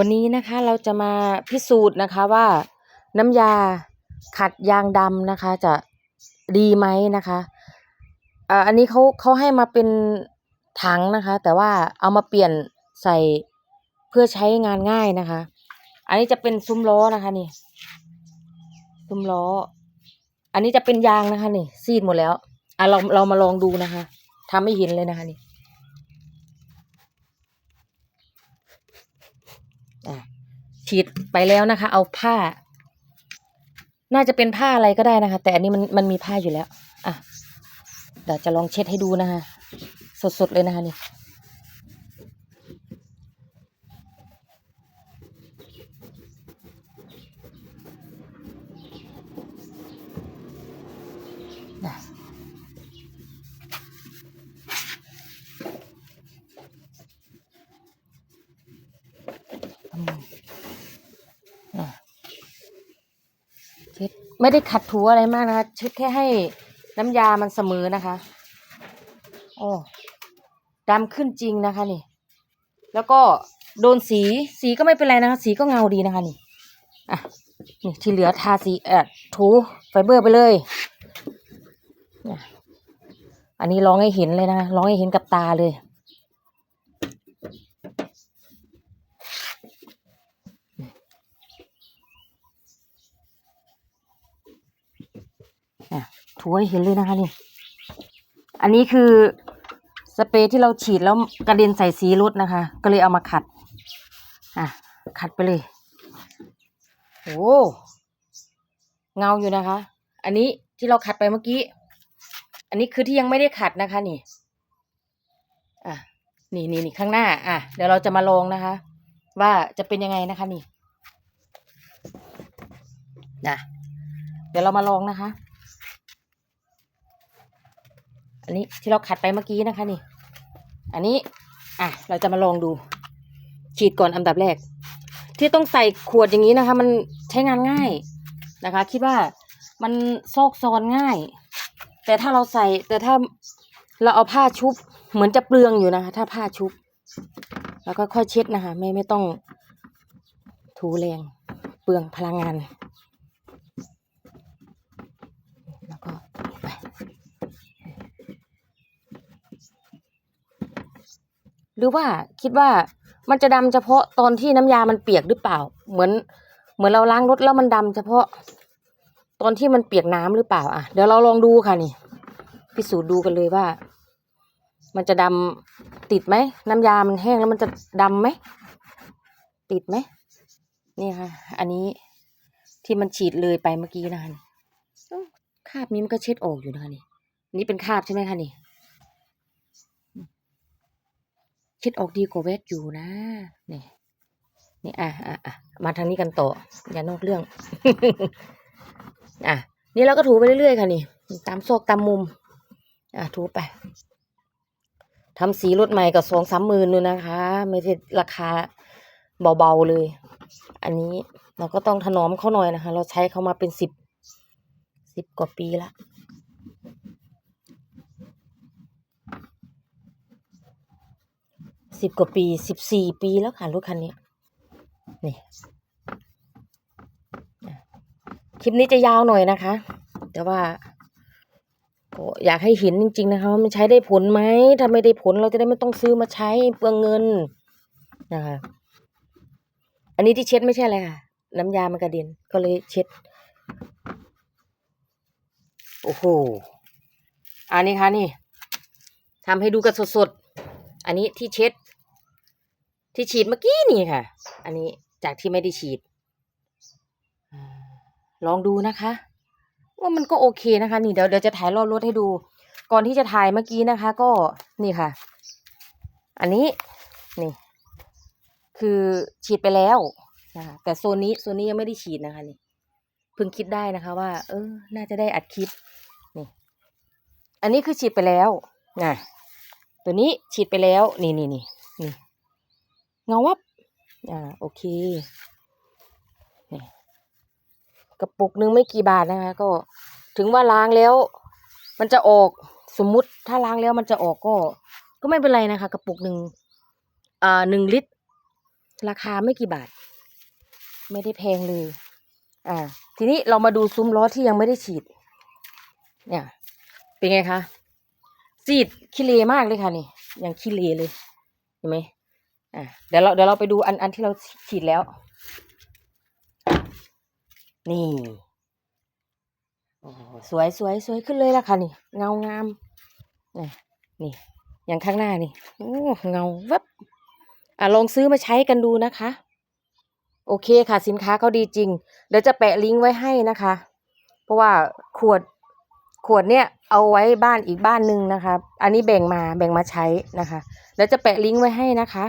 วันนี้นะคะเราจะมาพิสูจน์นะคะว่าน้ำยาขัดยางดำนะคะ จะดีไหมนะคะอ่าอันนี้เขาเขาให้มาเป็นถังนะคะ แต่ว่าเอามาเปลี่ยนใส่เพื่อใช้งานง่ายนะคะ อันนี้จะเป็นซุ้มล้อนะคะนี่ซุ้มล้อ อันนี้จะเป็นยางนะคะนี่ซีดหมดแล้วอะเราเรามาลองดูนะคะทำให้เห็นเลยนะคะนี่ อะ ฉีดไปแล้วนะคะ เอาผ้า น่าจะเป็นผ้าอะไรก็ได้นะคะ แต่อันนี้มันมันมีผ้าอยู่แล้ว อะ เดี๋ยวจะลองเช็ดให้ดูนะคะ สดๆเลยนะคะนี่ น่ะอืมอะเช็ด ไม่ได้ขัดถูอะไรมากนะคะชดแค่ให้น้ำยามันเสมอนะคะ โอ้ดำขึ้นจริงนะคะนี่ แล้วก็โดนสีสีก็ไม่เป็นไรนะคะ สีก็เงาดีนะคะนี่อะนี่ที่เหลือทาสีเอ่อถูไฟเบอร์ไปเลยเนี่ยอันนี้ร้องให้เห็นเลยนะร้องให้เห็นกับตาเลย ถูให้เห็นเลยนะคะนี่ อันนี้คือสเปรย์ที่เราฉีดแล้วกระเด็นใส่สีรถนะคะ ก็เลยเอามาขัด อะ ขัดไปเลย โอ้ เงาอยู่นะคะ อันนี้ที่เราขัดไปเมื่อกี้ อันนี้คือที่ยังไม่ได้ขัดนะคะนี่ อะ นี่นี่นี่ข้างหน้า อะ เดี๋ยวเราจะมาลองนะคะ ว่าจะเป็นยังไงนะคะนี่นะเดี๋ยวเรามาลองนะคะ อันนี้ที่เราขัดไปเมื่อกี้นะคะนี่ อันนี้ อะ เราจะมาลองดู ฉีดก่อนอันดับแรก ที่ต้องใส่ขวดอย่างนี้นะคะ มันใช้งานง่ายนะคะ คิดว่ามันซอกซอนง่าย แต่ถ้าเราใส่ แต่ถ้าเราเอาผ้าชุบ เหมือนจะเปลืองอยู่นะคะ ถ้าผ้าชุบ แล้วก็ค่อยเช็ดนะคะ ไม่ไม่ต้องถูแรง เปลืองพลังงาน แล้วก็ไป หรือว่าคิดว่ามันจะดำเฉพาะตอนที่น้ำยามันเปียกหรือเปล่า เหมือน เหมือนเราล้างรถแล้วมันดำเฉพาะ ตอนที่มันเปียกน้ำหรือเปล่า อะ เดี๋ยวเราลองดูค่ะนี่ พิสูจน์ดูกันเลยว่า มันจะดำติดไหมน้ำยามันแห้งแล้วมันจะดำไหมติดไหมนี่ค่ะ อันนี้ที่มันฉีดเลยไปเมื่อกี้นะคะนี่เอ้าคาบนี้มันก็เช็ดออกอยู่นะคะนี่นี่เป็นคาบใช่ไหมคะนี่ เช็ดออกดีกว่าเวทอยู่นะนี่นี่อะอะอะมาทางนี้กันต่อ อย่านอกเรื่อง อะ นี่เราก็ถูไปเรื่อยๆค่ะนี่ ตามซอกตามมุม อะถูไปทำสีรถใหม่กับสองสามหมื่นเลยนะคะ ไม่ใช่ราคาเบาๆเลย อันนี้เราก็ต้องถนอมเขาหน่อยนะคะ เราใช้เขามาเป็นสิบสิบกว่าปีละ สิบกว่าปีสิบสี่ปีแล้วค่ะรถคันนี้นี่คลิปนี้จะยาวหน่อยนะคะ แต่ว่าก็อยากให้เห็นจริง ๆ นะคะว่ามันใช้ได้ผลไหมถ้าไม่ได้ผลเราจะได้ไม่ต้องซื้อมาใช้เปลืองเงินนะคะ อันนี้ที่เช็ดไม่ใช่อะไรค่ะ น้ำยามันกระเด็นก็เลยเช็ด โอ้โหอันนี้ค่ะนี่ทำให้ดูกันสดๆ อันนี้ที่เช็ด ที่ฉีดเมื่อกี้นี่ค่ะ อันนี้จากที่ไม่ได้ฉีดลองดูนะคะ ว่ามันก็โอเคนะคะ นี่เดี๋ยวเดี๋ยวจะถ่ายรอบรถให้ดู ก่อนที่จะถ่ายเมื่อกี้นะคะ ก็นี่ค่ะ อันนี้นี่ คือฉีดไปแล้วนะคะแต่โซนนี้โซนนี้ยังไม่ได้ฉีดนะคะนี่เพิ่งคิดได้นะคะ ว่า เออ น่าจะได้อัดคลิปนี่ อันนี้คือฉีดไปแล้วนะ ตัวนี้ฉีดไปแล้ว นี่นี่นี่นี่เงาวับ อ่า โอเค นี่กระปุกนึงไม่กี่บาทนะคะ ก็ถึงว่าล้างแล้ว มันจะออกสมมุติถ้าล้างแล้วมันจะออกก็ ก็ไม่เป็นไรนะคะ กระปุกหนึ่งอ่าหนึ่งลิตร ราคาไม่กี่บาท ไม่ได้แพงเลย อ่า ทีนี้เรามาดูซุ้มล้อที่ยังไม่ได้ฉีด เนี่ย เป็นไงคะ ซีดขี้เลมากเลยค่ะนี่อยังขี้เลเลยเห็นไหมอ่าเดี๋ยวเราเดี๋ยวเราไปดูอันอันที่เราฉีดแล้ว นี่โอ้สวยสวยสวยขึ้นเลยละค่ะนี่ เงางามนี่นี่ อย่างข้างหน้านี่โอ้เงาแวบอะลองซื้อมาใช้กันดูนะคะ โอเคค่ะสินค้าเขาดีจริง เดี๋ยวจะแปะลิงก์ไว้ให้นะคะ เพราะว่าขวด ขวดเนี่ยเอาไว้บ้านอีกบ้านหนึ่งนะคะ อันนี้แบ่งมาแบ่งมาใช้นะคะ แล้วจะแปะลิงก์ไว้ให้นะคะ